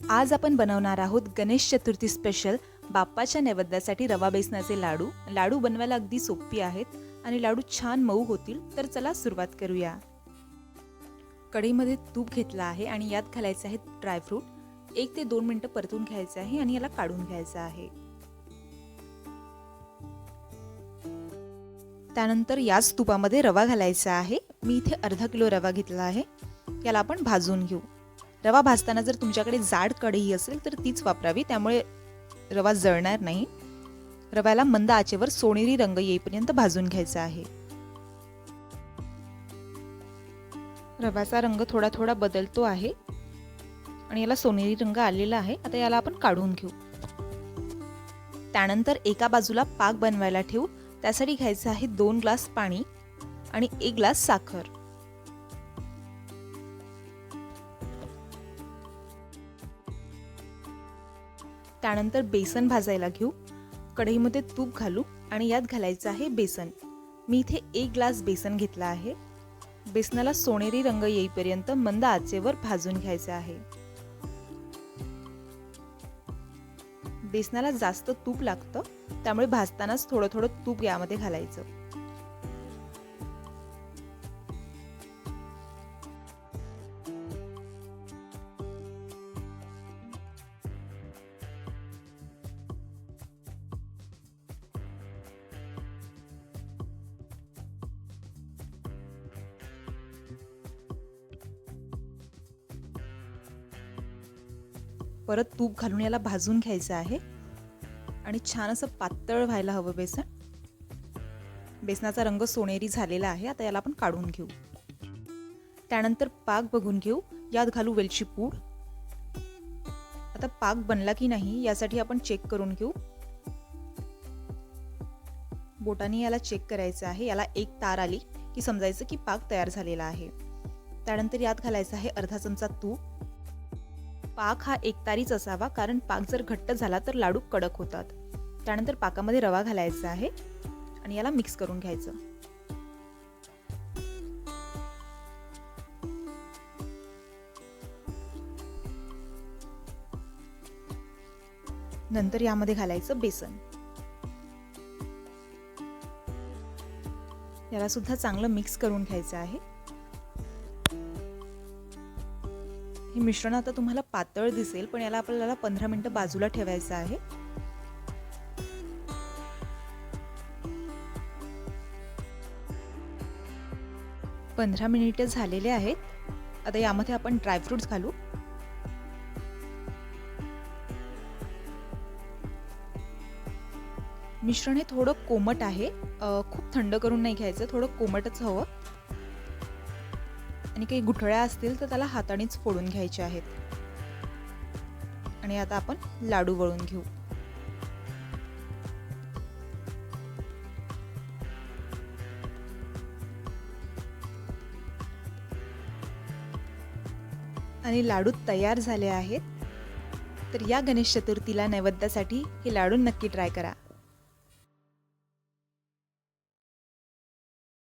आज आपण बनवणार आहोत गणेश चतुर्थी स्पेशल बाप्पाच्या नैवेद्यासाठी रवा बेसनाचे लाडू. लाडू बनवायला अगदी सोपी आहेत आणि लाडू छान मऊ होतील तर चला सुरुवात करूया. कढईमध्ये तूप घेतला आहे आणि यात घालायचे आहेत ड्रायफ्रूट एक ते दोन मिनटं परतून घ्यायचं आहे आणि याला काढून घ्यायचं आहे. त्यानंतर याच तुपामध्ये रवा घालायचा आहे. मी इथे अर्धा किलो रवा घेतला आहे. याला आपण भाजून घेऊ. रवा भाजताना जर तुमच्याकडे जाड कढई असेल तर तीच वापरावी. त्यामुळे रवा जळणार नाही. रव्याला मंद आचेवर सोनेरी रंग येईपर्यंत भाजून घ्यायचा आहे. रव्याचा रंग थोडा थोडा बदलतो आहे. आणि याला सोनेरी रंग आलेला आहे. आता याला आपण काढून घेऊ. त्यानंतर एका बाजूला पाक बनवायला ठेवू. त्यासाठी घ्यायचं आहे दोन ग्लास पाणी आणि एक ग्लास साखर. त्यानंतर बेसन भाजायला घेऊ. कढईमध्ये तूप घालू आणि यात घालायचं आहे बेसन. मी इथे एक ग्लास बेसन घेतला आहे. बेसनाला सोनेरी रंग येईपर्यंत मंद आचेवर भाजून घ्यायचे आहे. बेसनाला जास्त तूप लागतं त्यामुळे भाजतानाच थोडं थोडं तूप यामध्ये घालायचं. परत तूप घालून याला भाजून घ्यायचं आहे. आणि छान असं पातळ व्हायला हवं बेसन. बेसनाचा रंग सोनेरी झालेला आहे. आता याला आपण काढून घेऊ. त्यानंतर पाक बघून घेऊ. यात घालू वेलची पूड. आता पाक बनला की नाही यासाठी आपण चेक करून घेऊ. बोटाने याला चेक करायचं आहे. याला एक तार आली की समजायचं की पाक तयार झालेला आहे. त्यानंतर यात घालायचं आहे अर्धा चमचा तूप. पाक हा एकतारीच असावा कारण पाक जर घट्ट झाला तर लाडू कडक होतात. त्यानंतर पाकामध्ये रवा घालायचा आहे आणि याला मिक्स करून घ्यायचं. नंतर यामध्ये घालायचं बेसन. याला सुद्धा चांगलं मिक्स करून घ्यायचं आहे. हे मिश्रण आता तुम्हाला पातळ दिसेल पण याला आपल्याला पंधरा मिनटं बाजूला ठेवायचं आहे. पंधरा मिनिटे झालेले आहेत. आता यामध्ये आपण ड्रायफ्रुट्स घालू. मिश्रण हे थोडं कोमट आहे. खूप थंड करून नाही घ्यायचं थोडं कोमटच हवं. आणि काही गुठळ्या असतील तर त्याला हातानेच फोडून घ्यायचे आहेत. आणि आता आपण लाडू वळून घेऊ. आणि लाडू तयार झाले आहेत. तर या गणेश चतुर्थीला नैवेद्यासाठी हे लाडू नक्की ट्राय करा.